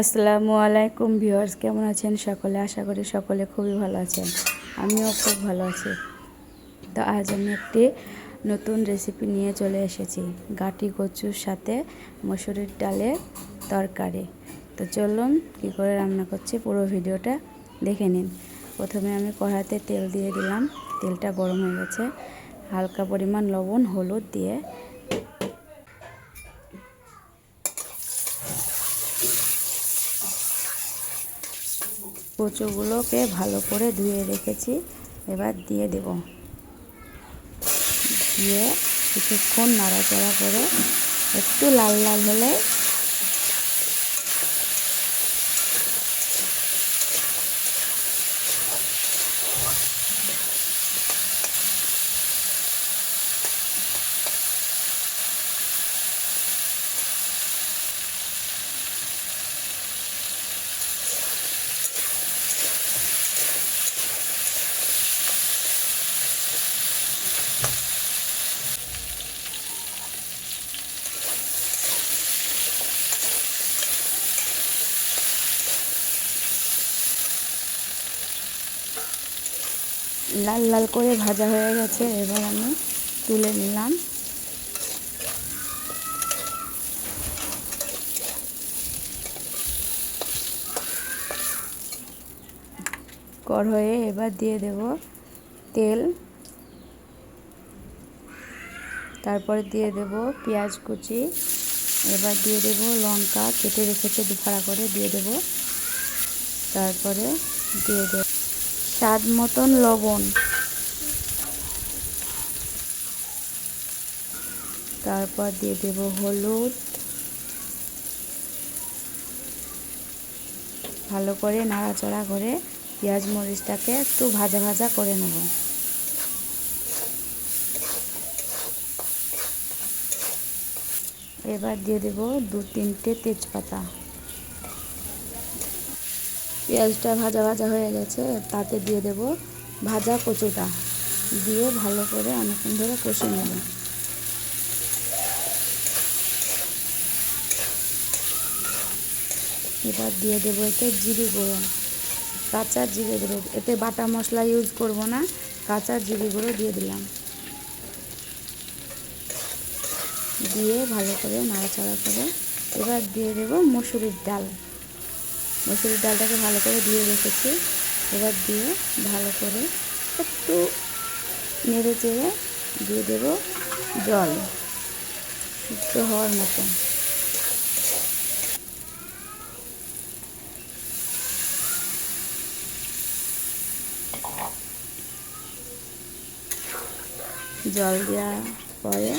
আসসালামু আলাইকুম ভিউয়ার্স, কেমন আছেন সকলে? আশা করি সকলে খুবই ভালো আছেন। আমিও খুব ভালো আছি। তো আজ আমি একটি নতুন রেসিপি নিয়ে চলে এসেছি। গাটি কচুর সাথে মসুরির ডালের তরকারি। তো চলুন কী করে রান্না করছি পুরো ভিডিওটা দেখে নিন। প্রথমে আমি কড়াতে তেল দিয়ে দিলাম। তেলটা গরম হয়ে গেছে। হালকা পরিমাণ লবণ, হলুদ দিয়ে কচুগুলোকে ভালো করে ধুয়ে রেখেছি। এবার দিয়ে দেব। দিয়ে কিছুক্ষণ নাড়াচাড়া করে একটু লাল লাল হলে লাল লাল করে ভাজা হয়ে গেছে, এবার আমি তুলে নিলাম। কড়াইয়ে এবার দিয়ে দেব তেল। তারপরে দিয়ে দেব পেঁয়াজ কুচি। এবার দিয়ে দেব লঙ্কা, কেটে রেখেছে দুফাড়া করে দিয়ে দেব। তারপরে দিয়ে দেব স্বাদ মতন লবণ। তারপর দিয়ে দেব হলুদ। ভালো করে নাড়াচাড়া করে পেঁয়াজ মরিচটাকে একটু ভাজা ভাজা করে নেব। এবার দিয়ে দেব দু তিনটে তেজপাতা। পেঁয়াজটা ভাজা ভাজা হয়ে গেছে, তাতে দিয়ে দেব ভাজা কচুটা। দিয়ে ভালো করে অনেকক্ষণ ধরে কষে নেব। এবার দিয়ে দেবো এতে জিরে গুঁড়ো। কাঁচা জিরে গুঁড়ো, এতে বাটা মশলা ইউজ করব না, কাঁচা জিরে গুঁড়ো দিয়ে দিলাম। দিয়ে ভালো করে নাড়াচাড়া করে এবার দিয়ে দেবো মসুরির ডাল। মসুরির ডালটাকে ভালো করে ধুয়ে রেখেছি। এবার দিয়ে ভালো করে একটু নেড়ে চেড়ে দিয়ে দেব জল সিদ্ধ হওয়ার মতো জল দেওয়ার পরে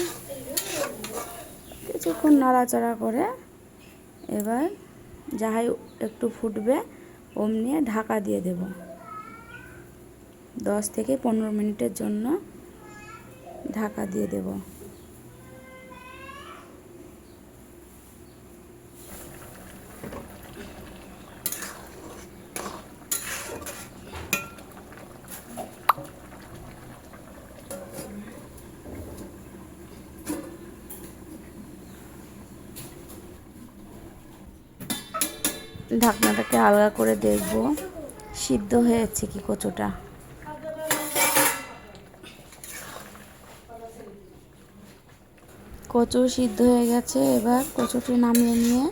কিছুক্ষণ নাড়াচাড়া করে এবার যাহাই একটু ফুটবে, অমনি ঢাকা দিয়ে দেব। দশ থেকে পনেরো মিনিটের জন্য ঢাকা দিয়ে দেব। ঢাকনাটাকে আলগা করে দেখব। সিদ্ধ হয়েছে কি কচুটা? কচু সিদ্ধ হয়ে গেছে, এবার কচুটি নামিয়ে নিয়ে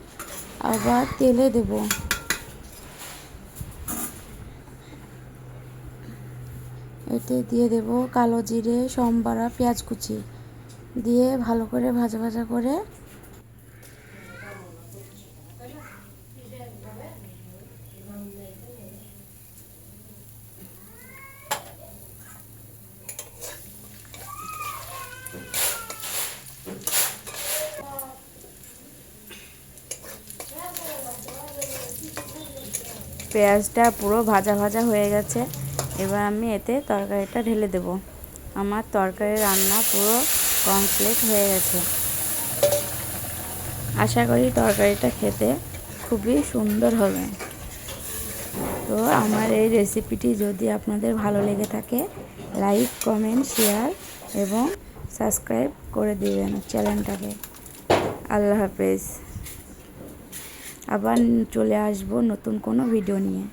আবার তেলে দেব। এতে দিয়ে দেব কালো জিরে, সম্বারা, পেঁয়াজ কুচি। দিয়ে ভালো করে ভাজা ভাজা করে পেঁয়াজটা পুরো ভাজা ভাজা হয়ে গেছে। এবার আমি এতে তরকারিটা ঢেলে দেব। আমার তরকারি রান্না পুরো কমপ্লিট হয়ে গেছে। আশা করি তরকারিটা খেতে খুবই সুন্দর হবে। তো আমার এই রেসিপিটি যদি আপনাদের ভালো লেগে থাকে লাইক কমেন্ট শেয়ার এবং সাবস্ক্রাইব করে দিবেন চ্যানেলটাকে। আল্লাহ হাফেজ। আবার চলে আসব নতুন কোনো ভিডিও নিয়ে।